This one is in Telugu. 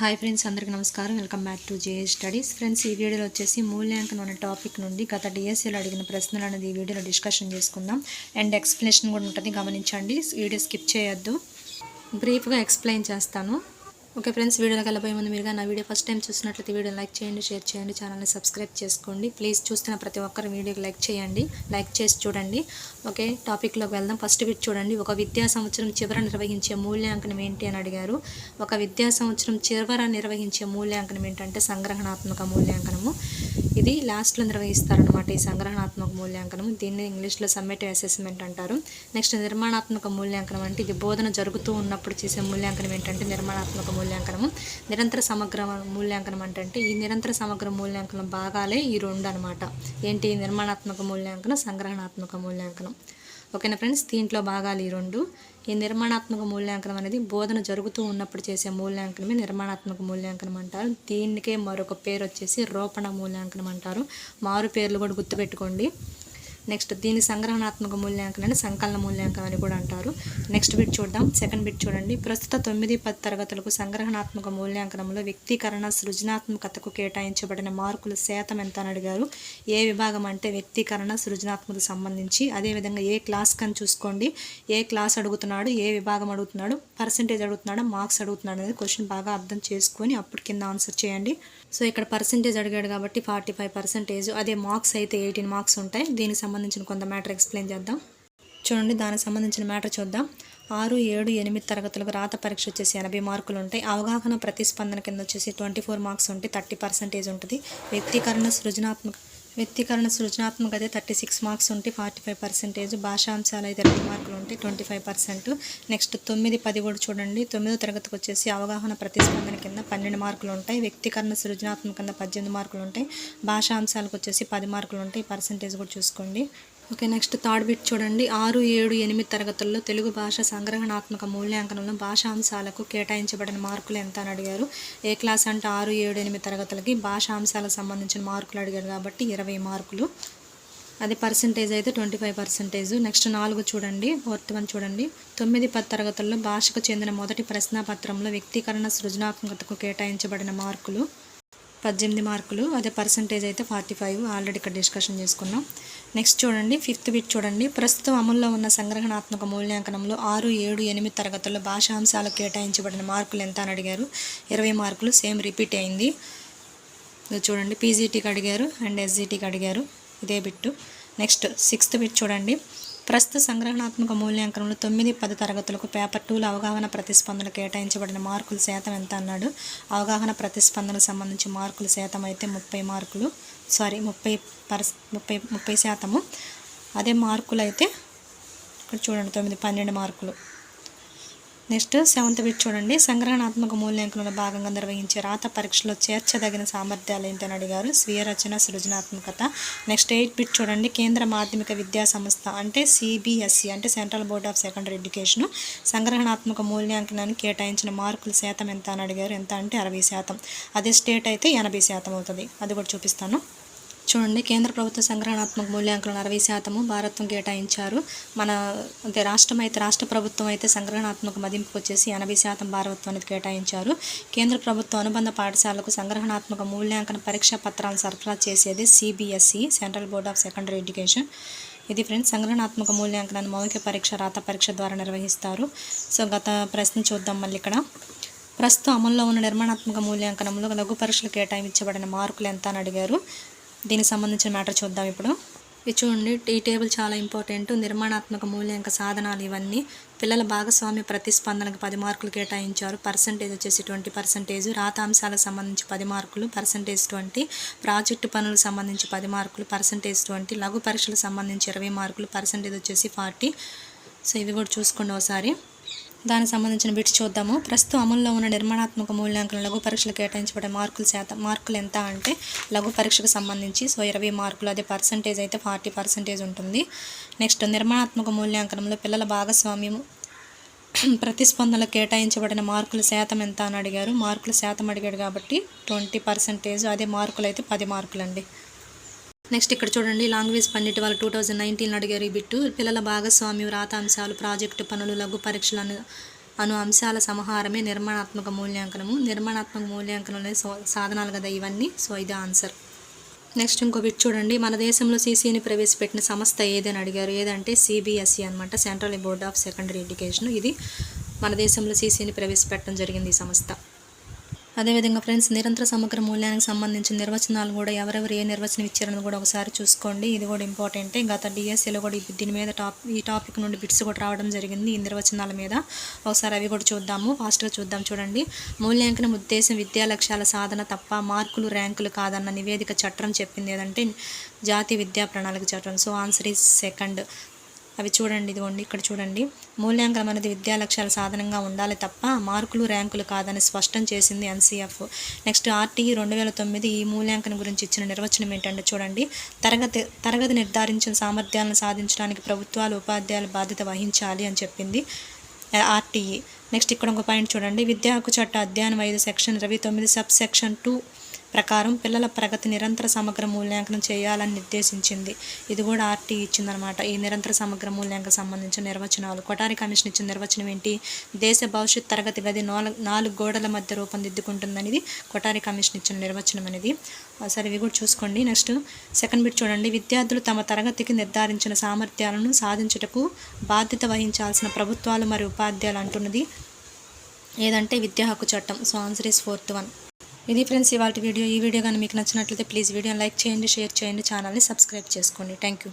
హాయ్ ఫ్రెండ్స్ అందరికీ నమస్కారం. Welcome back to JA studies friends ఈ వీడియోలో వచ్చేసి మూల్యాంకనం అనే టాపిక్ నుండి గత డిఎస్సీలో అడిగిన ప్రశ్నలు అనేది ఈ వీడియోలో డిస్కషన్ చేసుకుందాం. అండ్ ఎక్స్ప్లెనేషన్ కూడా ఉంటుంది గమనించండి. వీడియో స్కిప్ చేయొద్దు. బ్రీఫ్గా ఎక్స్ప్లెయిన్ చేస్తాను. ఓకే ఫ్రెండ్స్ వీడియోలోకి వెళ్ళబోయే ముందు మీరుగా నా వీడియో ఫస్ట్ టైం చూసినట్లయితే వీడియో లైక్ చేయండి షేర్ చేయండి ఛానల్ని సబ్స్క్రైబ్ చేసుకోండి. ప్లీజ్ చూస్తున్న ప్రతి ఒక్కరు వీడియోకి లైక్ చేయండి లైక్ చేసి చూడండి. ఓకే టాపిక్లోకి వెళ్దాం. ఫస్ట్ బిట్ చూడండి. ఒక విద్యా సంవత్సరం చివర నిర్వహించే మూల్యాంకనం ఏంటి అని అడిగారు. ఒక విద్యా సంవత్సరం చివర నిర్వహించే మూల్యాంకనం ఏంటంటే సంగ్రహణాత్మక మూల్యాంకనము. ఇది లాస్ట్లో నిర్వహిస్తారనమాట ఈ సంగ్రహణాత్మక మూల్యాంకనం దీన్ని ఇంగ్లీష్లో సమ్మేటివ్ అసెస్మెంట్ అంటారు. నెక్స్ట్ నిర్మాణాత్మక మూల్యాంకనం అంటే ఇది బోధన జరుగుతూ ఉన్నప్పుడు చేసే మూల్యాంకనం ఏంటంటే నిర్మాణాత్మక మూల్యాంకనము. నిరంతర సమగ్ర మూల్యాంకనం అంటే ఈ నిరంతర సమగ్ర మూల్యాంకనం భాగాలే ఈ రెండు అనమాట ఏంటి నిర్మాణాత్మక మూల్యాంకనం సంగ్రహణాత్మక మూల్యాంకనం. ఓకేనా ఫ్రెండ్స్? దీంట్లో భాగాలు ఈ రెండు. ఈ నిర్మాణాత్మక మూల్యాంకనం అనేది బోధన జరుగుతూ ఉన్నప్పుడు చేసే మూల్యాంకనమే నిర్మాణాత్మక మూల్యాంకనం అంటారు. దీనికే మరొక పేరు వచ్చేసి రోపణ మూల్యాంకనం అంటారు. మారు పేర్లు కూడా గుర్తుపెట్టుకోండి. నెక్స్ట్ దీని సంగ్రహణాత్మక మూల్యాంకనాన్ని సంకలన మూల్యాంకనం అని కూడా అంటారు. నెక్స్ట్ బిట్ చూద్దాం. సెకండ్ బిట్ చూడండి. ప్రస్తుత తొమ్మిది పది తరగతులకు సంగ్రహణాత్మక మూల్యాంకనంలో వ్యక్తీకరణ సృజనాత్మకతకు కేటాయించబడిన మార్కుల శాతం ఎంత అని అడిగారు. ఏ విభాగం అంటే వ్యక్తీకరణ సృజనాత్మక సంబంధించి. అదేవిధంగా ఏ క్లాస్ కని చూసుకోండి. ఏ క్లాస్ అడుగుతున్నాడు ఏ విభాగం అడుగుతున్నాడు పర్సంటేజ్ అడుగుతున్నాడు మార్క్స్ అడుగుతున్నాడు అనేది క్వశ్చన్ బాగా అర్థం చేసుకొని అప్పుడు కింద ఆన్సర్ చేయండి. సో ఇక్కడ పర్సంటేజ్ అడిగాడు కాబట్టి ఫార్టీ ఫైవ్ పర్సెంటేజ్ అదే మార్క్స్ అయితే ఎయిటీన్ మార్క్స్ ఉంటాయి. దీనికి సంబంధించిన కొంత మ్యాటర్ ఎక్స్ప్లెయిన్ చేద్దాం. చూడండి దానికి సంబంధించిన మ్యాటర్ చూద్దాం. ఆరు ఏడు ఎనిమిది తరగతులకు రాత పరీక్ష వచ్చేసి ఎనభై మార్కులు ఉంటాయి. అవగాహన ప్రతిస్పందన కింద వచ్చేసి ట్వంటీ ఫోర్ మార్క్స్ ఉంటాయి. థర్టీ పర్సెంటేజ్ ఉంటుంది. వ్యక్తీకరణ సృజనాత్మక వ్యక్తీకరణ సృజనాత్మక అయితే థర్టీ సిక్స్ మార్క్స్ ఉంటే ఫార్టీ ఫైవ్ పర్సెంటేజ్ భాషాంశాలు అయితే రెండు మార్కులు ఉంటాయి ట్వంటీ ఫైవ్ పర్సెంట్ నెక్స్ట్ తొమ్మిది పది కూడా చూడండి. తొమ్మిదో తరగతికి వచ్చేసి అవగాహన ప్రతిస్పందన కింద పన్నెండు మార్కులు ఉంటాయి. వ్యక్తీకరణ సృజనాత్మక కింద పద్దెనిమిది మార్కులు ఉంటాయి. భాషాంశాలకు వచ్చేసి పది మార్కులు ఉంటాయి. పర్సెంటేజ్ కూడా చూసుకోండి. ఓకే నెక్స్ట్ థర్డ్ బిట్ చూడండి. ఆరు ఏడు ఎనిమిది తరగతుల్లో తెలుగు భాష సంగ్రహణాత్మక మూల్యాంకనంలో భాషాంశాలకు కేటాయించబడిన మార్కులు ఎంత అని అడిగారు. ఏ క్లాస్ అంటే ఆరు ఏడు ఎనిమిది తరగతులకి భాషాంశాలకు సంబంధించిన మార్కులు అడిగారు కాబట్టి ఇరవై మార్కులు. అది పర్సంటేజ్ అయితే ట్వంటీ ఫైవ్ పర్సెంటేజ్ నెక్స్ట్ నాలుగు చూడండి. ఫోర్త్ వన్ చూడండి. తొమ్మిది పది తరగతుల్లో భాషకు చెందిన మొదటి ప్రశ్నాపత్రంలో వ్యక్తీకరణ సృజనాత్మకతకు కేటాయించబడిన మార్కులు. పద్దెనిమిది మార్కులు అదే పర్సంటేజ్ అయితే ఫార్టీ ఫైవ్ ఆల్రెడీ ఇక్కడ డిస్కషన్ చేసుకున్నాం. నెక్స్ట్ చూడండి ఫిఫ్త్ బిట్ చూడండి. ప్రస్తుతం అమల్లో ఉన్న సంగ్రహణాత్మక మూల్యాంకనంలో ఆరు ఏడు ఎనిమిది తరగతుల్లో భాషాంశాలకు కేటాయించబడిన మార్కులు ఎంత అని అడిగారు. ఇరవై మార్కులు సేమ్ రిపీట్ అయింది. చూడండి పీజీటీకి అడిగారు అండ్ ఎస్జీటీకి అడిగారు. ఇదే బిట్టు నెక్స్ట్ సిక్స్త్ బిట్ చూడండి. ప్రస్తుత సంగ్రహణాత్మక మూల్యాంకనంలో తొమ్మిది పది తరగతులకు పేపర్ టూలో అవగాహన ప్రతిస్పందన కేటాయించబడిన మార్కుల శాతం ఎంత అన్నాడు? అవగాహన ప్రతిస్పందనకు సంబంధించి మార్కుల శాతం అయితే ముప్పై మార్కులు సారీ ముప్పై పర్స్ ముప్పై ముప్పై శాతము. అదే మార్కులు అయితే ఇక్కడ చూడండి తొమ్మిది పన్నెండు మార్కులు. నెక్స్ట్ సెవెంత్ బిట్ చూడండి. సంగ్రహణాత్మక మూల్యాంకనంలో భాగంగా నిర్వహించే రాత పరీక్షలో చేర్చదగిన సామర్థ్యాలు ఏంటని అడిగారు. స్వీయ రచన సృజనాత్మకత. నెక్స్ట్ ఎయిట్ బిట్ చూడండి. కేంద్ర మాధ్యమిక విద్యా సంస్థ అంటే సిబిఎస్ఈ అంటే central board of secondary education సంగ్రహణాత్మక మూల్యాంకనానికి కేటాయించిన మార్కుల శాతం ఎంత అని అడిగారు. ఎంత అంటే అరవై శాతం. అదే స్టేట్ అయితే ఎనభై శాతం అవుతుంది. అది కూడా చూపిస్తాను. చూడండి కేంద్ర ప్రభుత్వ సంగ్రహణాత్మక మూల్యాంకనం అరవై శాతము భారత్వం కేటాయించారు. మన అంటే రాష్ట్రం అయితే రాష్ట్ర ప్రభుత్వం అయితే సంగ్రహణాత్మక మదింపుకు వచ్చేసి ఎనభై శాతం భారతత్వం కేటాయించారు. కేంద్ర ప్రభుత్వ అనుబంధ పాఠశాలకు సంగ్రహణాత్మక మూల్యాంకన పరీక్షా పత్రాలను సరఫరా చేసేది CBSE central board of secondary education. ఇది ఫ్రెండ్స్ సంగ్రహణాత్మక మూల్యాంకనాన్ని మౌలిక పరీక్ష రాత పరీక్ష ద్వారా నిర్వహిస్తారు. సో గత ప్రశ్న చూద్దాం మళ్ళీ ఇక్కడ. ప్రస్తుతం అమల్లో ఉన్న నిర్మాణాత్మక మూల్యాంకనంలో లఘు పరీక్షలు కేటాయించబడిన మార్కులు ఎంత అని అడిగారు. దీనికి సంబంధించిన మ్యాటర్ చూద్దాం ఇప్పుడు. ఇది చూడండి ఈ టేబుల్ చాలా ఇంపార్టెంట్. నిర్మాణాత్మక మూల్యాంక సాధనాలు ఇవన్నీ పిల్లల భాగస్వామ్య ప్రతిస్పందనకు పది మార్కులు కేటాయించారు. పర్సంటేజ్ వచ్చేసి ట్వంటీ పర్సెంటేజ్. రాతాంశాలకు సంబంధించి పది మార్కులు పర్సంటేజ్ ట్వంటీ. ప్రాజెక్టు పనులకు సంబంధించి పది మార్కులు పర్సంటేజ్ ట్వంటీ. లఘు పరీక్షలకు సంబంధించి ఇరవై మార్కులు పర్సంటేజ్ వచ్చేసి ఫార్టీ. సో ఇవి కూడా చూసుకోండి ఒకసారి. దానికి సంబంధించిన బిట్స్ చూద్దాము. ప్రస్తుతం అమల్లో ఉన్న నిర్మాణాత్మక మూల్యాంకనం లఘు పరీక్షలు కేటాయించబడే మార్కుల శాతం మార్కులు ఎంత అంటే లఘు పరీక్షకు సంబంధించి సో ఇరవై మార్కులు అదే పర్సంటేజ్ అయితే ఫార్టీ పర్సెంటేజ్ ఉంటుంది. నెక్స్ట్ నిర్మాణాత్మక మూల్యాంకనంలో పిల్లల భాగస్వామ్యం ప్రతిస్పందనలు కేటాయించబడిన మార్కుల శాతం ఎంత అని అడిగారు. మార్కుల శాతం అడిగాడు కాబట్టి ట్వంటీ పర్సెంటేజ్ అదే మార్కులు అయితే పది మార్కులు అండి నెక్స్ట్ ఇక్కడ చూడండి లాంగ్వేజ్ పండిట్ వాళ్ళు టూ థౌజండ్ నైన్టీన్ అడిగారు ఈ బిట్టు. పిల్లల భాగస్వామ్యం రాతాంశాలు ప్రాజెక్టు పనులు లఘు పరీక్షలను అను అంశాల సమాహారమే నిర్మాణాత్మక మూల్యాంకనము. నిర్మాణాత్మక మూల్యాంకనం సో- సాధనాలు కదా ఇవన్నీ? సో ఇది ఆన్సర్. నెక్స్ట్ ఇంకో బిట్ చూడండి. మన దేశంలో సీసీని ప్రవేశపెట్టిన సంస్థ ఏదని అడిగారు. ఏదంటే సిబిఎస్ఈ అనమాట central board of secondary education. ఇది మన దేశంలో సీసీని ప్రవేశపెట్టడం జరిగింది ఈ సంస్థ. అదేవిధంగా ఫ్రెండ్స్ నిరంతర సమగ్ర మూల్యానికి సంబంధించిన నిర్వచనాలు కూడా ఎవరెవరు ఏ నిర్వచనం ఇచ్చారని కూడా ఒకసారి చూసుకోండి. ఇది కూడా ఇంపార్టెంటే గత డిఎస్సీలో కూడా ఈ- దీని మీద టాప్ ఈ టాపిక్ నుండి బిట్స్ కూడా రావడం జరిగింది. ఈ నిర్వచనాల మీద ఒకసారి అవి కూడా చూద్దాము. ఫాస్ట్గా చూద్దాం చూడండి. మూల్యాంకనం ఉద్దేశం విద్యా లక్ష్యాల సాధన తప్ప మార్కులు ర్యాంకులు కాదన్న నివేదిక చట్టం చెప్పింది ఏదంటే జాతీయ విద్యా ప్రణాళిక చట్టం. సో ఆన్సర్ ఈజ్ సెకండ్ అవి చూడండి ఇదిగోండి ఇక్కడ చూడండి. మూల్యాంకనం అనేది విద్యా లక్ష్యాల సాధనంగా ఉండాలి తప్ప మార్కులు ర్యాంకులు కాదని స్పష్టం చేసింది ఎన్సీఎఫ్. నెక్స్ట్ ఆర్టీఈ రెండు వేల తొమ్మిది ఈ మూల్యాంకనం గురించి ఇచ్చిన నిర్వచనం ఏంటంటే చూడండి తరగతి తరగతి నిర్ధారించిన సామర్థ్యాలను సాధించడానికి ప్రభుత్వాలు ఉపాధ్యాయులు బాధ్యత వహించాలి అని చెప్పింది ఆర్టీఈ. నెక్స్ట్ ఇక్కడ ఒక పాయింట్ చూడండి విద్యా హక్కు చట్ట అధ్యయనం ఐదు సెక్షన్ ఇరవై తొమ్మిది సబ్ సెక్షన్ టూ ప్రకారం పిల్లల ప్రగతి నిరంతర సమగ్ర మూల్యాంకనం చేయాలని నిర్దేశించింది. ఇది కూడా ఆర్టీ ఇచ్చిందనమాట ఈ నిరంతర సమగ్ర మూల్యాంకనం సంబంధించిన నిర్వచనాలు. కొటారి కమిషన్ ఇచ్చిన నిర్వచనం ఏంటి? దేశ భవిష్యత్ తరగతి గది నాలుగు నాలుగు గోడల మధ్య రూపొందిద్దుకుంటుందనేది కొటారి కమిషన్ ఇచ్చిన నిర్వచనం అనేది. సరే ఇవి కూడా చూసుకోండి. నెక్స్ట్ సెకండ్ బిట్ చూడండి. విద్యార్థులు తమ తరగతికి నిర్ధారించిన సామర్థ్యాలను సాధించుటకు బాధ్యత వహించాల్సిన ప్రభుత్వాలు మరియు ఉపాధ్యాయులు అంటున్నది. ఏదంటే విద్యా హక్కు చట్టం. So answer is fourth one. ఇది ఫ్రెండ్స్ ఇవాళ వీడియో. ఈ వీడియో కానీ మీకు నచ్చినట్లయితే ప్లీజ్ వీడియోని లైక్ చేయండి షేర్ చేయండి ఛానల్ని సబ్స్క్రైబ్ చేసుకోండి. Thank you.